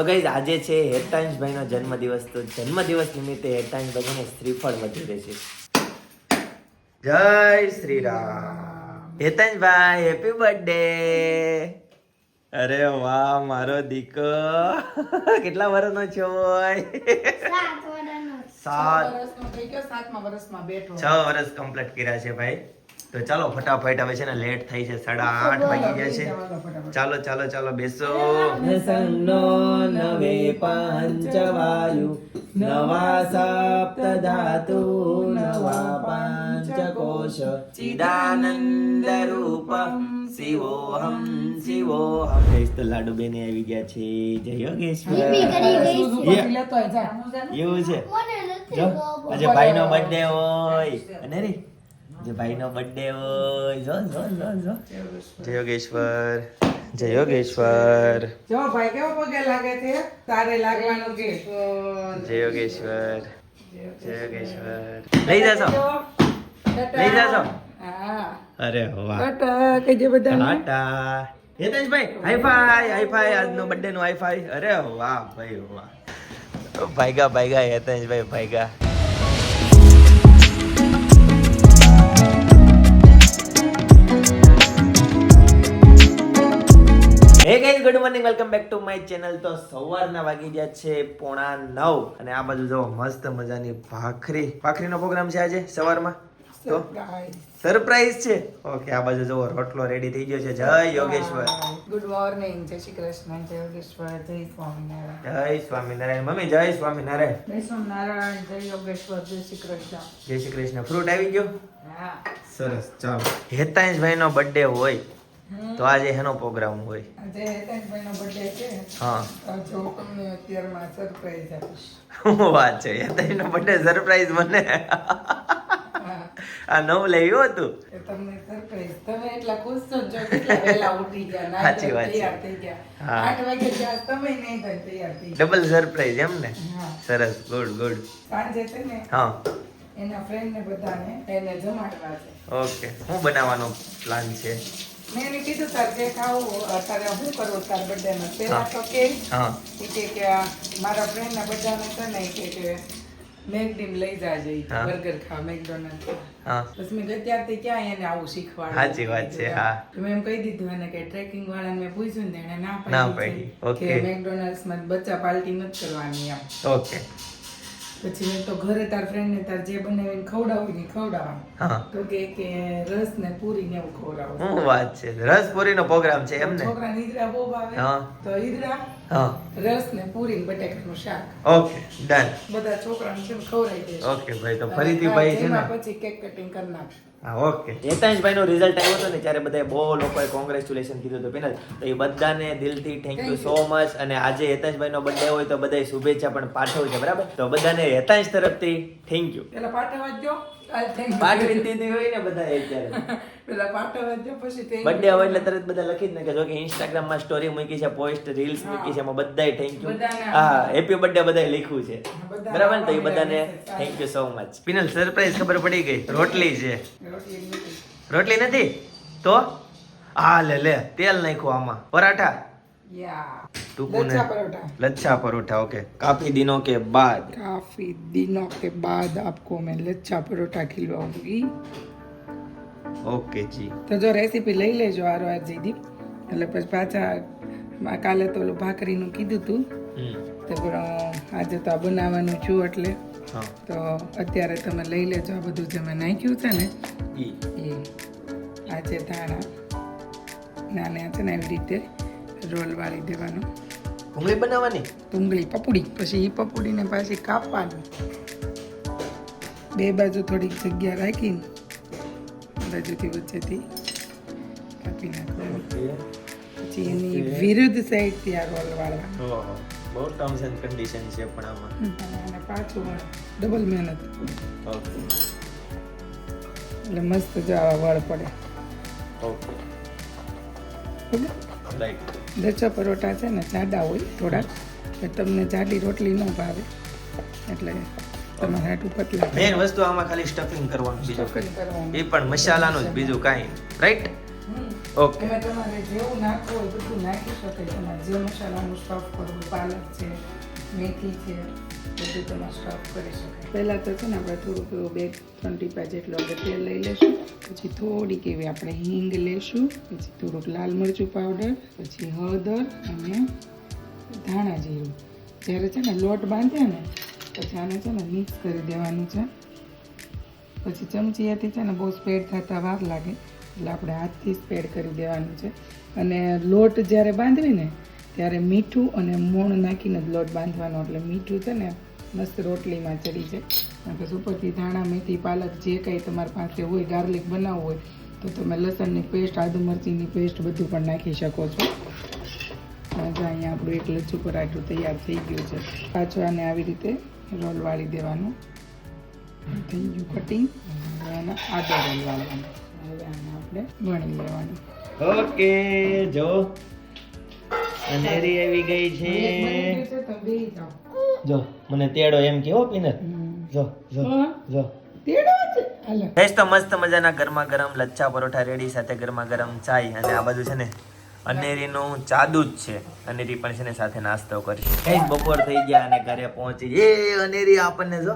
તો ગઈ આજે છે હેતાંશભાઈનો જન્મદિવસ. તો જન્મદિવસ નિમિત્તે હેતાંશભાઈને શ્રીફળ વધી રહેશે જય શ્રી રામ હેતાંશભાઈ હેપી બર્થડે અરે વાહ મારો દીકો કેટલા વર્ષનો છો? સાત છ વર્ષ કમ્પ્લીટ કર્યા છે ભાઈ. તો ચાલો ફટાફટ હવે છે ને લેટ થઈ છે સાડા આઠ વાગી ગયા છે. ચાલો ચાલો ચાલો બેસો. નો નવે પંચવાયુ. નવા સપ્ત ધાતુ નવા પંચકોશ. ચિદાનંદ રૂપ શિવોહમ શિવોહમ. જઈશ તો લાડુ બેને આવી ગયા છે. જય યોગેશ્વર. એવું છે. જો આજે ભાઈનો બર્થડે હોય. અને રે જે ભાઈનો બર્થડે હોય. જો જો જો જો. જય યોગેશ્વર. જય યોગેશ્વર. જો ભાઈ કેવો પગે લાગે છે? તારે લાગવાનું કે જય યોગેશ્વર. જય યોગેશ્વર. લઈ જાશો? લઈ જાશો? હા. અરે વાહ. ટાટા કે જે બધા ટાટા. હેતેશભાઈ હાઈ ફાઈ હાઈ ફાઈ આજનો બર્થડે નો હાઈ ફાઈ અરે વાહ ભાઈ વાહ. ભાઈગા ભાઈગા હેતેશભાઈ ભાઈગા. Hey guys good morning welcome back to my channel તો સવારના વાગી ગયા છે પોણા નવ અને આ બાજુ જો મસ્ત મજાની ભાખરી. ભાખરીનો પ્રોગ્રામ છે આજે સવારમાં? તો. સરપ્રાઈઝ છે? ઓકે આ બાજુ જુઓ રોટલો રેડી થઈ ગયો છે. જય યોગેશ્વર. ગુડ મોર્નિંગ જય શ્રી કૃષ્ણ જય યોગેશ્વર જય સ્વામિનારાયણ. જય સ્વામિનારાયણ. મમ્મી જય સ્વામિનારાયણ. જય સ્વામિનારાયણ જય યોગેશ્વર જય શ્રી કૃષ્ણ. જય શ્રી કૃષ્ણ. ફ્રૂટ આવી ગયો? હા. સરસ ચાલો. હેતાંશભાઈ નો બર્થડે હોય. તો આજે એનો પ્રોગ્રામ હોય. હા. તો જો તમને અત્યારમાં સરપ્રાઈઝ આપીશ. શું વાત છે? હેતનભાઈનો બર્થડે સરપ્રાઈઝ મને. આ નવું લેવું હતું. તમને સરપ્રાઈઝ તમે એટલા ખુશ છો જો કેટલા વહેલા ઉઠી ગયા સાચી વાત છે. થઈ ગયા. હા. વાગે જ્યાં તમે નહીં થઈ તૈયાર થઈ ડબલ સરપ્રાઈઝ એમ ને? સરસ ગુડ ગુડ સાંજે છે ને હા. એના ફ્રેન્ડ ને બધાને એને જમાડવા છે. ઓકે. હું બનાવવાનો પ્લાન છે? મેં એને કીધું તાર જે ખાવું તારે શું કરવું તાર બર્થડે માં પેલા તો કે કે કે મારા ફ્રેન્ડ ના બધાને છે ને કે કે મેકડીમ લઈ જાજે બર્ગર ખાવા મેકડોનાલ્ડ પછી મેં કીધું ત્યારથી ક્યાં એને આવું શીખવાડ્યું સાચી વાત છે, હા. મેં એમ કહી દીધું એને કે ટ્રેકિંગ વાળાને મેં પૂછ્યું ને એને ના પાડી કે okay. માં બચ્ચા પાર્ટી નથી કરવાની એમ. ઓકે પછી તો ઘરે તાર ફ્રેન્ડ ને તાર જે બનાવીને ખવડાવી ને ખવડાવવાનું. તો કે કે રસ ને પૂરી ને એવું ખવડાવું. શું વાત છે? રસપુરી નો પ્રોગ્રામ છે એમ ને? છોકરા ઈદરા બહુ ભાવે. તો ઈદરા રસ ને પૂરી ને બટેકાનું શાક. Okay done. બધા છોકરાને છે ને ખવડાવી દે ઓકે ભાઈ તો ફરીથી ભાઈ છે ને? પછી કેક કટિંગ કરી નાખ હા ઓકે હેતાંશભાઈ નો રિઝલ્ટ આવ્યો હતો ને ત્યારે બધાએ બહુ લોકોએ કોંગ્રેચ્યુલેશન કીધું હતું. પેનલ તો એ બધાને દિલથી થેન્ક યુ સો મચ અને આજે હેતાંશભાઈ નો બર્થડે હોય તો બધાએ શુભેચ્છા પણ પાઠવજો બરાબર? તો બધાને હેતાંશ તરફથી થેન્ક યુ પેલા પેલા એટલે તરત બધા લખી જ નાખે. કે ઇન્સ્ટાગ્રામમાં સ્ટોરી મૂકી છે પોસ્ટ રીલ્સ મૂકી છે એમાં બધાએ થેન્ક યુ હા હેપી બર્થડે બધાએ લખ્યું છે. બરાબર ને? તો એ બધાને thank you so much Pinal surprise ખબર પડી ગઈ. રોટલી છે. રોટલી નથી. તો? હા લે લે. તેલ નાખ્યું આમાં. પરાઠા? લચ્છા પરોઠા લચ્છા પરોઠા ઓકે કાફી દિનો કે બાદ काफी दिनों के बाद आपको मैं लच्छा परोठा खिलवाऊंगी ઓકે જી તો જો રેસીપી લઈ લેજો આરો આર જીદી એટલે પછી પાછા મા- કાલે તો ઓલું ભાખરીનું કીધું તું હમ તો પણ આજે તો આ બનાવવાનું છું એટલે હા તો અત્યારે તમે લઈ લેજો આ બધું જે મેં નાખ્યું છે ને ઈ એ આજે ધાણા નાને છે ને એવી રીતે રોલ વાળી દેવાનું. ભૂંગળી બનાવવાની? ડુંગળી પપુડી. પછી એ પપુડીને પાછી કાપવાની. બે બાજુ થોડીક જગ્યા રાખીને બાજુથી વચ્ચેથી કાપી નાખવાની. પછી એની વિરુદ્ધ સાઈડથી આ રોલ વાળવા બહુ ટર્મ્સ એન્ડ કન્ડિશન છે પણ આમાં. અને પાછું ડબલ મહેનત. એટલે મસ્ત જો આવા વળ પડે. ઓકે. લચ્છા પરોઠા છે ને જાડા હોય થોડાક. તમને જાડી રોટલી ન ભાવે. એટલે તમારે હાટું પતલા. મેન વસ્તુ આમાં ખાલી સ્ટફિંગ કરવાનું બીજું એ પણ મસાલાનું જ બીજું કાંઈ. રાઈટ. ઓકે એમાં તમારે જેવું નાખવું હોય બધું નાખી શકે તમારે જે મસાલાનું સ્ટફ કરવું પાલક છે મેથી છે બધું તમારે સ્ટફ કરી શકાય પહેલાં તો છે ને આપણે થોડુંક એવું બે ત્રણ ટીપા જેટલું આપણે તેલ લઈ લેશું પછી થોડીક એવી આપણે હિંગ લેશું પછી થોડુંક લાલ મરચું પાવડર પછી હળદર અને ધાણા જીરું જ્યારે છે ને લોટ બાંધે ને પછી આને છે ને મિક્સ કરી દેવાનું છે પછી ચમચીયાથી છે ને બહુ સ્પ્રેડ થતા વાર લાગે એટલે આપણે હાથથી સ્પ્રેડ કરી દેવાનું છે. અને લોટ જ્યારે બાંધવી ને, ત્યારે મીઠું અને મોણ નાખીને જ લોટ બાંધવાનો. એટલે મીઠું છે ને, મસ્ત રોટલીમાં ચડી જાય. પછી ઉપરથી ધાણા, મેથી, પાલક જે કંઈ તમારી પાસે હોય, ગાર્લિક બનાવવું હોય, તો તમે લસણની પેસ્ટ, આદુ મરચીની પેસ્ટ બધું પણ નાખી શકો છો. અહીંયા આપણું એક લચ્છું પરાઠું તૈયાર થઈ ગયું છે. પાછું આને આવી રીતે રોલ વાળી દેવાનું. થઈ ગયું કટિંગ અને આડો રોલ વાળવાનો. હવે આને આપણે વણી લેવાનું ઓકે જો અનેરી આવી ગઈ છે. જો મને તેડો એમ કેવો હો જો જો જો. તેડો છે તો મસ્ત મજાના ગરમા ગરમ લચ્છા પરોઠા રેડી સાથે ગરમા ગરમ ચાય અને આ બધું છે ને અનેરીનું જાદુ જ છે. અનેરી પણ છે ને સાથે નાસ્તો કરશે. કઈ બપોર થઈ ગયા અને ઘરે પહોંચી. એ અનેરી આપણને જો.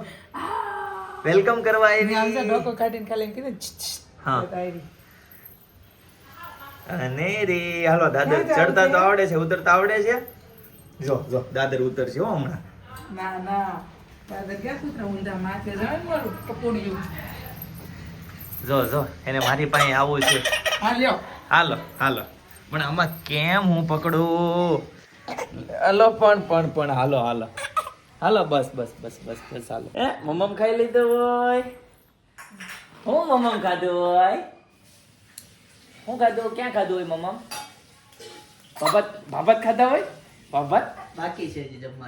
વેલકમ કરવા આવી ડોકો કાઢીને ખાલી કીધું હા. અને રે હાલો દાદર ચડતા તો આવડે છે ઉતરતા આવડે છે? જો જો દાદર ઉતરશે હો હમણાં. ના ના. દાદર ક્યાં કૂતરા ઊંધા? માથે રણ મારું કપોડિયું જો જો એને મારી પાસે આવું છે. હાલ્યો હાલો હાલો. પણ આમાં કેમ હું પકડું? હાલો પણ પણ પણ હાલો હાલો. હાલો બસ બસ બસ બસ બસ હાલો. એ મમ્મ ખાઈ લીધું હોય? હું મમમ ખાધું હોય? હું ખાધું ક્યાં ખાધું હોય મમમ ભાભત ભાભત ખાધા હોય? ભાભત? બાકી છે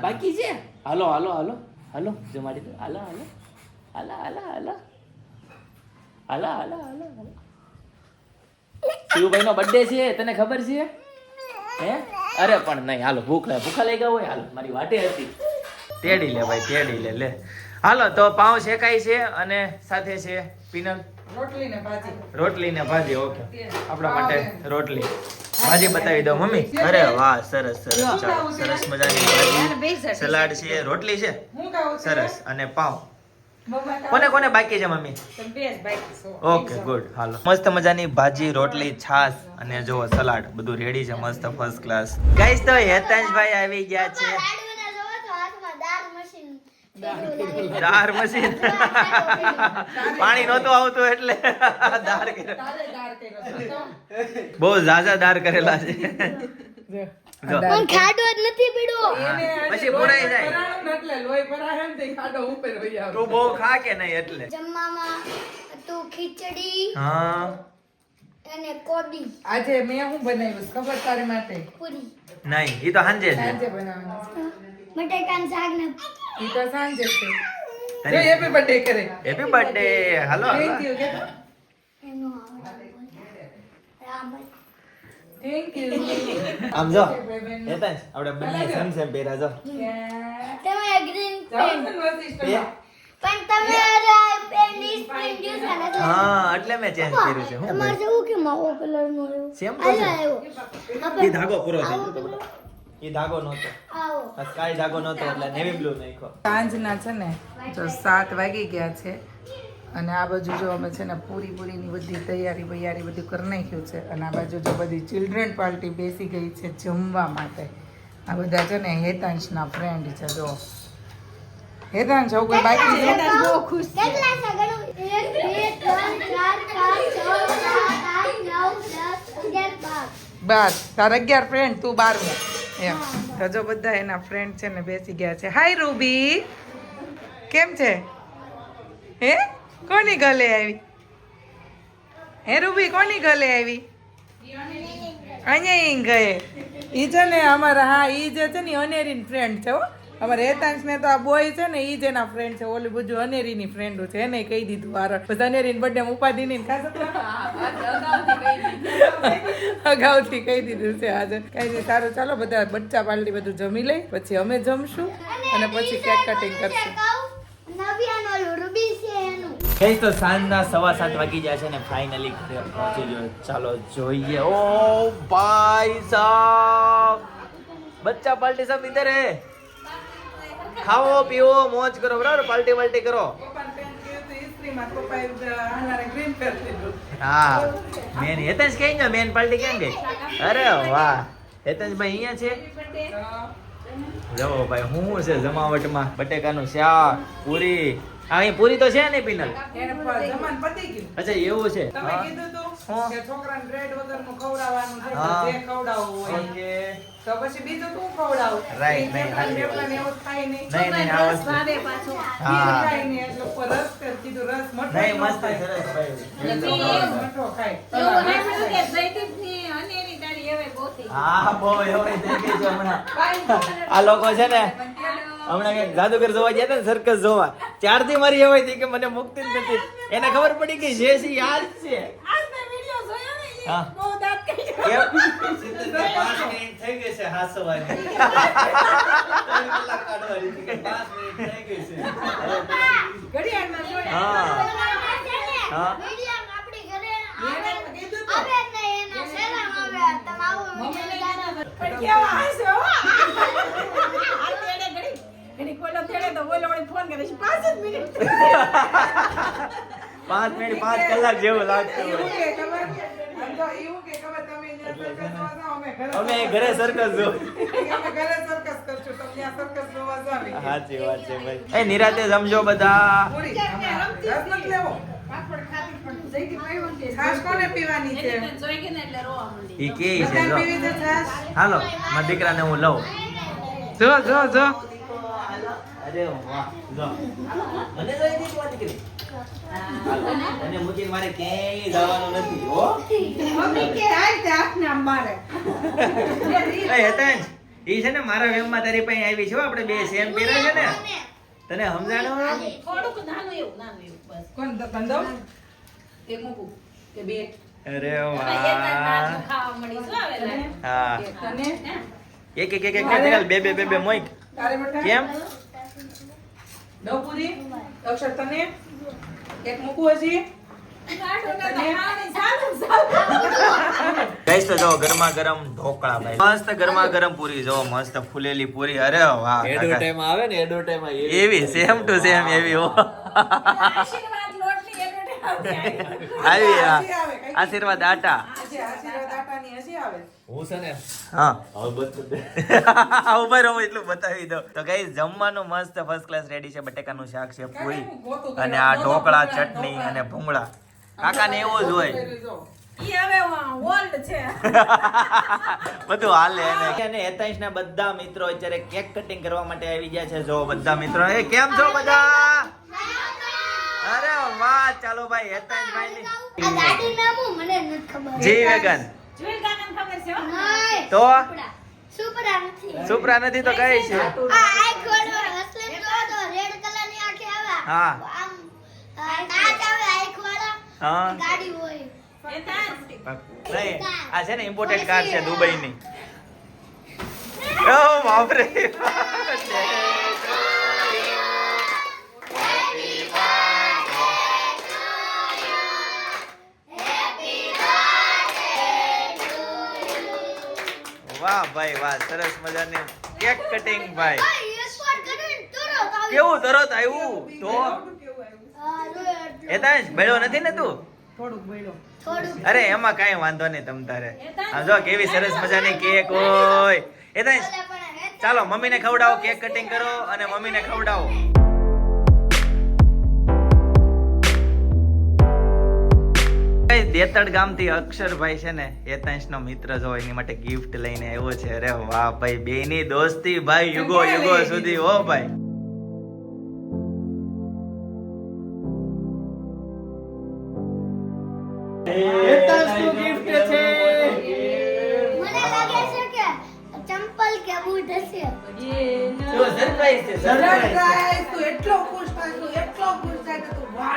બાકી છે? હાલો હાલો હાલો હાલો જો મારી દો. હાલો હાલો હાલા હાલા હાલા. હાલા હાલા હાલા શિવભાઈ નો બર્થડે છે તને ખબર છે? હે? અરે પણ નહીં હાલો ભૂખ ભૂખા લઈ ગયા હોય હાલો મારી વાટે હતી. તેડી લે ભાઈ તેડી લે લે. હાલો તો પાઉં શેકાય છે અને સાથે છે પીનલ? રોટલી ને ભાજી. રોટલી ને ભાજી ઓકે. આપણા માટે રોટલી. ભાજી બતાવી દો મમ્મી. અરે વાહ સરસ સરસ. ચાલો સરસ મજાની ભાજી. સલાડ છે રોટલી છે? સરસ. અને પાઉં કોને કોને બાકી છે મમ્મી. Okay good. હાલો. મસ્ત મજાની ભાજી રોટલી છાસ અને જો સલાડ. બધું રેડી છે મસ્ત ફર્સ્ટ ક્લાસ ગાઈસ તો હેતાંશભાઈ આવી ગયા છે. દાળ મશીન. દાર મશીન પાણી નહોતું આવતું એટલે છે. બહુ ઝાઝા દાર કરેલા છે. ખાડો જ નથી પીડ્યો પછી પુરાઈ જાય. એટલે લોહી ભરાય એમ તે ખાડો ઉપર વહી આવે. તું બહુ ખા કે નહીં એટલે. જમવામાં હતું ખીચડી હા. અને કોબી. આજે મેં શું બનાવ્યું ખબર તારી માટે? પૂરી. નહીં એ તો સાંજે છે સાંજે બનાવવાનું. બટેકાનું શાક ને ઈ તો સાંજે છે. જો હેપી બર્થડે કરે. Happy birthday hello thank you કે એનો થેન્ક યુ આમ જો હેતાંશ આપણે બંને સેમ સેમ પહેર્યા જો. તમે ગ્રીન પેન્ટ પણ તમારા પેન્ટ ઇસ પેન્ટ યુઝ કરે છે. હા એટલે મેં ચેન્જ કર્યું છે. હું તમારે જેવું કે માવો કલર નો આવ્યો? તો છે. એ ધાગો પૂરો થઈ ગયો colour. એ ધાગો નહોતો. આ સ્કાય ધાગો નહોતો એટલે નેવી બ્લુ નાખ્યો. સાંજના છે ને જો સાત વાગી ગયા છે અને આ બાજુ જો અમે છે ને પૂરી પૂરીની બધી તૈયારી બૈયારી બધું કરી નાખ્યું છે અને આ બાજુ જો બધી ચિલ્ડ્રન પાર્ટી બેસી ગઈ છે જમવા માટે. આ બધા છે ને હેતાંશના ફ્રેન્ડ છે જો. હેતાંશ આવું કોઈ બાકી છે? બહુ ખુશ છે? ગણો. એક બે ત્રણ ચાર પાંચ છ સાત આઠ નવ દસ અગિયાર બાર. બાર. તારા અગિયાર ફ્રેન્ડ તું બારમો એમ. તો બધા એના ફ્રેન્ડ છે ને બેસી ગયા છે. હાય રૂબી કેમ છે? હે? કોની ગલે આવી? હે રૂબી કોની ગલે આવી? અહીંયા ગયે. ઈ છે ને અમારા, હા, ઈ જે છે ને અનેરીન ફ્રેન્ડ છે હો. અમારે હેતાંશ ને તો આ બોય છે ને, ઈ જ એના ફ્રેન્ડ છે. ઓલી બધું અનેરીની ફ્રેન્ડ છે. એને કહી દીધું વારો બસ અનેરીન બર્થડે ઉપાધિ ની ખાસ અગાઉથી કહી દીધું છે આજે. કઈ નહીં સારું, ચાલો, બધા બચ્ચા પાલટી બધું જમી લઈ. પછી અમે જમશું અને પછી કેક કટિંગ કરશું. કઈ તો સાંજના સવા સાત વાગી જાય છે ને ફાઇનલી ઘરે પહોંચી ગયો. ચાલો, જોઈએ. ઓ ભાઈ સાહેબ બચ્ચા પાર્ટી સાહેબ ઇધર હે. ખાઓ પીવો મોજ કરો બરાબર? પાર્ટી પાર્ટી કરો. હા મેન હેતેશ કઈ ગયો મેન પાર્ટી કેમ ગઈ? અરે વાહ. હેતેશભાઈ અહીંયા છે? તો જો ભાઈ શું છે જમાવટમાં? બટેકાનું શાક પૂરી. આ અહીં પૂરી તો છે ને પિનલ. અચ્છા એવું છે? હા. હા. હા. હા. મસ્ત સરસ. હા બહુ એવો થઈ ગઈ છે હમણાં. આ લોકો છે ને હમણાં કંઈક જાદુગર જોવા ગયા હતા ને સર્કસ જોવા. ત્યારથી મારી એવાય હતી કે મને મુક્તિ જ નથી. એને ખબર પડી કે જે છે. યાદ છે હા. કેમ? સિત્તેર પાંચ મિનિટ થઈ ગઈ છે હાંસવાની. ત્રણ કલાક કાઢવાની હતી કે પાંચ મિનિટ થઈ ગઈ છે. હા. હા. મીડિયમ આપણી ઘરે એને આવે કીધું તું. આવે જ નહીં, એના સેલામ આવે. પાંચ મિનિટ. પાંચ કલાક જેવું લાગતું એવું કે ખબર? એવું કે ખબર તમે અમે ઘરે સરકસ ઘરે સર્કસ જો તમે. સાચી વાત છે ભાઈ. એ નિરાતે સમજો બધા. રસ નથી લેવો. ઈ કે છે જો? હાલો મારા દીકરાને હું લઉં. જો જો જો. અરે વાહ જો. મને તો એ દીકરા દીકરી હાલો, તને મારે ક્યાંય જવાનું નથી હો. એ હેતાંશ, ઈ છે ને મારા વેમમાં તારી પાસે આવી છે આપણે બે સેમ પહેરે છે ને. તને સમજાણું? કોણ દ- ધંધો? અરે વાહ. એક એક એક એક બે બે બે બે મોઈક. કેમ? નવ પૂરી? અક્ષર તને? એક મૂકવું હજી? ગઈસ તો જો ગરમા ગરમ ઢોકળા ભાઈ. મસ્ત ગરમા ગરમ પૂરી જો મસ્ત ફૂલેલી પૂરી. અરે વાહ કાકા. આવે ને એડવર્ટાઈમ એવી. સેમ ટુ સેમ એવી હો. આવી? આશીર્વાદ આટા. હજી હજી આવે. હું છે ને? હા. દે. ઊભા રહો એટલું બતાવી દઉં. તો કઈ જમવાનું મસ્ત ફર્સ્ટ ક્લાસ રેડી છે. બટેકાનું શાક છે પૂરી અને આ ઢોકળા ચટણી અને ભૂંગળા. કાકાને એવું જ હોય. બધું હાલે અને હેતાંશ ના બધા મિત્રો અત્યારે કેક કટિંગ કરવા માટે આવી ગયા છે. જો બધા મિત્રો. એ કેમ છો બધા? અરે વાહ ચાલો ભાઈ હેતાંશ ભાઈ આ ગાડી નામ હું? મને નથી ખબર. G wagon. નહીં. તો? સુપરા. નથી. સુપરા નથી તો કઈ છે? આ આંખ ખોલો અસલી તો તો રેડ કલરની આખી આવે. હા. આમ આ કાચ આવે આંખ વાળા હા. ગાડી હોય. નહીં આ છે ને ઇમ્પોર્ટેડ કાર છે દુબઈ ની ઓ બાપરે. વાહ ભાઈ વાહ સરસ મજાની કેક કટિંગ ભાઈ. ભાઈ એક્સપોર્ટ કરીને તરત આવી કેવું તરત આવ્યું? તો? એ આવ્યું? હા, બેડો નથી ને તું. અરે એમાં કઈ વાંધો નહીં તમ તારે. જો કેવી સરસ મજાની કેક હોય. એ હે ચાલો મમ્મીને ખવડાવો કેક કટિંગ કરો અને મમ્મીને ખવડાવો. દેતડ ગામથી અક્ષરભાઈ છે ને હેતાંશ નો મિત્ર જો એની માટે ગિફ્ટ લઈને આવ્યો છે. અરે વાહ ભાઈ બેની દોસ્તી ભાઈ યુગો યુગો સુધી હો ભાઈ. ગિફ્ટ છે. મને લાગે છે કે ચંપલ કે બૂટ હશે. સરપ્રાઈઝ છે સરપ્રાઈઝ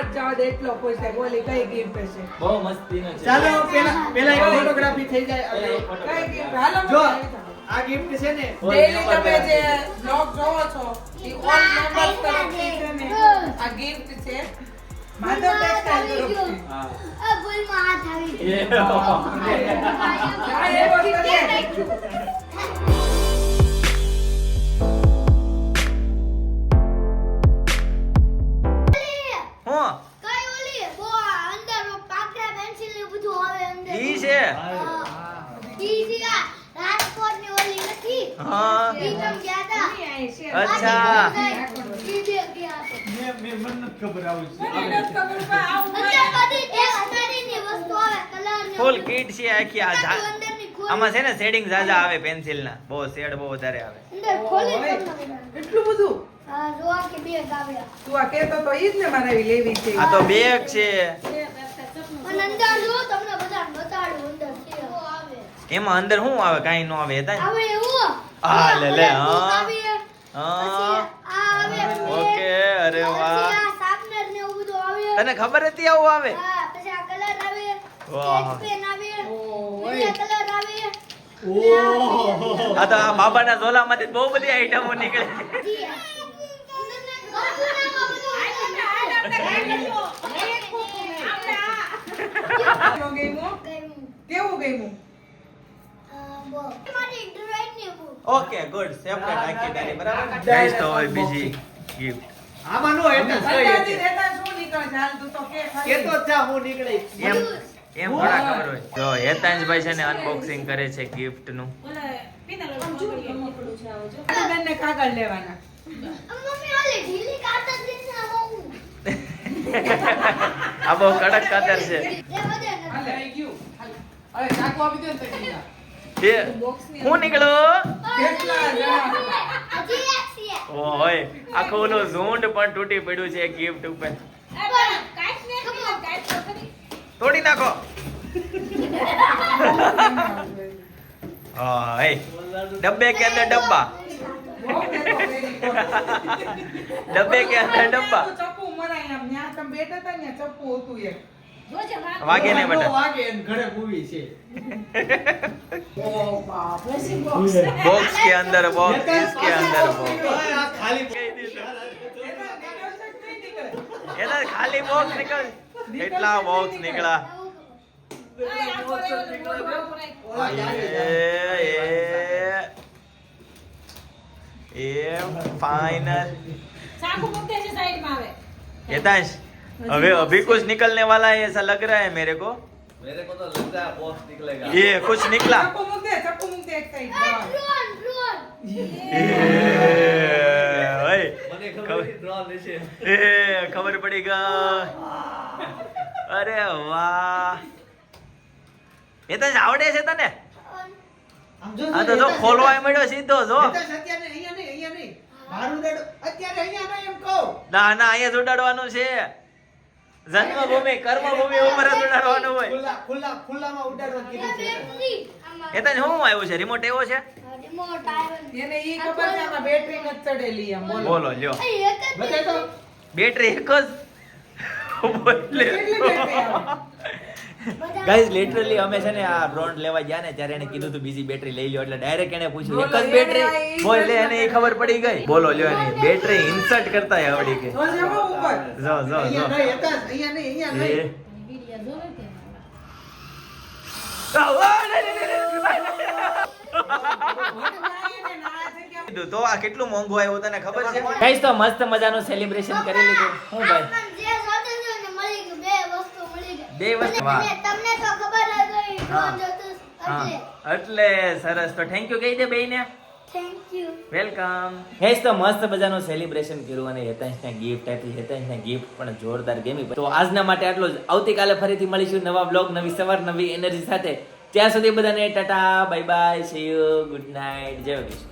કે તું વાત જવા દે એટલો ખુશ થાય બોલી કઈ ગિફ્ટ હશે? બહુ મસ્તીનો છે. ચાલો પેલા પેલા એક ફોટોગ્રાફી થઈ જાય કઈ gift? હાલો જો આ ગિફ્ટ છે ને તમે જે જોવો છો એ all members તરફથી છે ને. આ ગિફ્ટ છે. માધવ ટેક્સટાઇલ આવી હા. આ ભૂલમાં હાથ આવી ગયો. ફૂલ બધું. કીટ છે આખી આ આમાં છે ને શેડિંગ ઝાઝા આવે પેન્સિલ ના બહુ શેડ બહુ વધારે આવે. એટલું બધું હા, જોવા કે બે ગાવ્યા. તું આ કેતો તો ઈ જ ને મારે લેવી છે આ તો બેગ છે અને અંદર જો તમને બધાને બતાડું અંદર છે. આવે. એમાં અંદર શું આવે? કાંઈ ન આવે તા આવે એવું? આ લે લે, હા. ઓકે અરે વાહ. તને ખબર હતી આવું આવે? આ તો આ બાબાના ઝોલામાંથી બહુ બધી આઈટમો નીકળે. જી. કેવું ગમ્યું? ગયું. ઓકે ગુડ સેપરેટ આખી ડાયરી બરાબર? ગાઈસ તો હોય બીજી ગિફ્ટ આમાં નો. એટલે શું નીકળે? છે હાલ તું તો કે ખાલી. કેતો જ હું નીકળે. એમ એમ થોડા ખબર હોય. જો હેતાંશભાઈ છે ને અનબોક્સિંગ કરે છે ગિફ્ટનું બેનને કાગળ લેવાના. મમ્મી ઓલી ઢીલી કાતર છે ને આમાં હું. આ બહુ કડક કાતર છે એ બધે નથી. હાલે. આવી ગયું અરે ચાકુ આપી દે ને તઈ હું નીકળું. ઓય આખું ઓલું ઝુંડ પણ તૂટી પડ્યું છે ગિફ્ટ ઉપર. તોડી નાખો. ઓય ડબ્બે કે અંદર ડબ્બા. ડબ્બે કે અંદર ડબ્બા? ચપ્પુ મરાય આમ ન્યા તમે બેઠા હતા ને ચપ્પુ હતું એક. વાગે ને બટા. વાગે ઘરે પૂવી છે. બોક્સ કે અંદર બોક્સ કે અંદર ખાલી ખાલી બોક્સ નીકળ. કેટલા બોક્સ નીકળા. એ ફાઈનલ સાકુ મૂકે अभी अभी कुछ निकलने वाला है ऐसा लग रहा है मेरे को मेरे को तो लगता है बॉक्स निकलेगा ये कुछ निकला ચપ્પુ મૂક દે ચપ્પુ મૂક દે એક સાઈડ આ drone, drone. ए, ओए, મને ખબર ખબર- નથી ડ્રો લેશે ए, ખબર પડી ગઈ અરે વાહ યતાંશ આવડે છે તને આમ જો આ તો જો ખોલવાય મળ્યો સીધો જો નેતાશ અત્યારે અહીંયા નહીં અહીંયા નહીં મારું દાડો અત્યારે અહીંયા નહીં એમ કહું ના ના અહીંયા જ ઉડાડવાનું છે જન્મભૂમિ કર્મભૂમિ ઉપર જ ઉડાડવાનું હોય. ખુલ્લા ખુલ્લા ખુલ્લામાં ઉડાડવા કીધું છે એ તને શું આવ્યું છે? રિમોટ એવો છે. એને ઈ ખબર છે આમાં બેટરી નથી ચડેલી એમ બોલો. બોલો લ્યો. એક જ બેટરી એક જ? કેટલી બેટરી આવે? ગાઈઝ લિટરલી અમે છે ને આ બ્રોન્ડ લેવા ગયા ને ત્યારે એને કીધું તું બીજી બેટરી લઈ લ્યો એટલે ડાયરેક્ટ એને પૂછ્યું એક જ બેટરી બોલ લે એને ખબર પડી ગઈ. બોલો લ્યો એની બેટરી ઇન્સર્ટ કરતા આવડી ગઈ જો જો જો તો આ કેટલું મોંઘું આવ્યું તને ખબર છે? ગાઈસ તો મસ્ત મજાનું સેલિબ્રેશન કરી લીધું હું ભાઈ આપણને જે જોતું હતું ને મળી ગયું. બે વસ્તુ મળી ગઈ. બે વસ્તુ, વાહ. તમને તો ખબર જ હા. હા. એટલે. એટલે સરસ. તો થેન્ક યુ કહી દે બેયને. વેલકમ હેસ તો મસ્ત મજાનું સેલિબ્રેશન કર્યું અને હેતાંશને ગિફ્ટ આપી. હેતાંશને ગિફ્ટ પણ જોરદાર ગેમી. તો આજના માટે આટલું જ. આવતીકાલે ફરીથી મળીશું નવા બ્લોગ નવી સવાર નવી એનર્જી સાથે. ત્યાં સુધી બધાને tata bye bye see you good night જય કૃષ્ણ.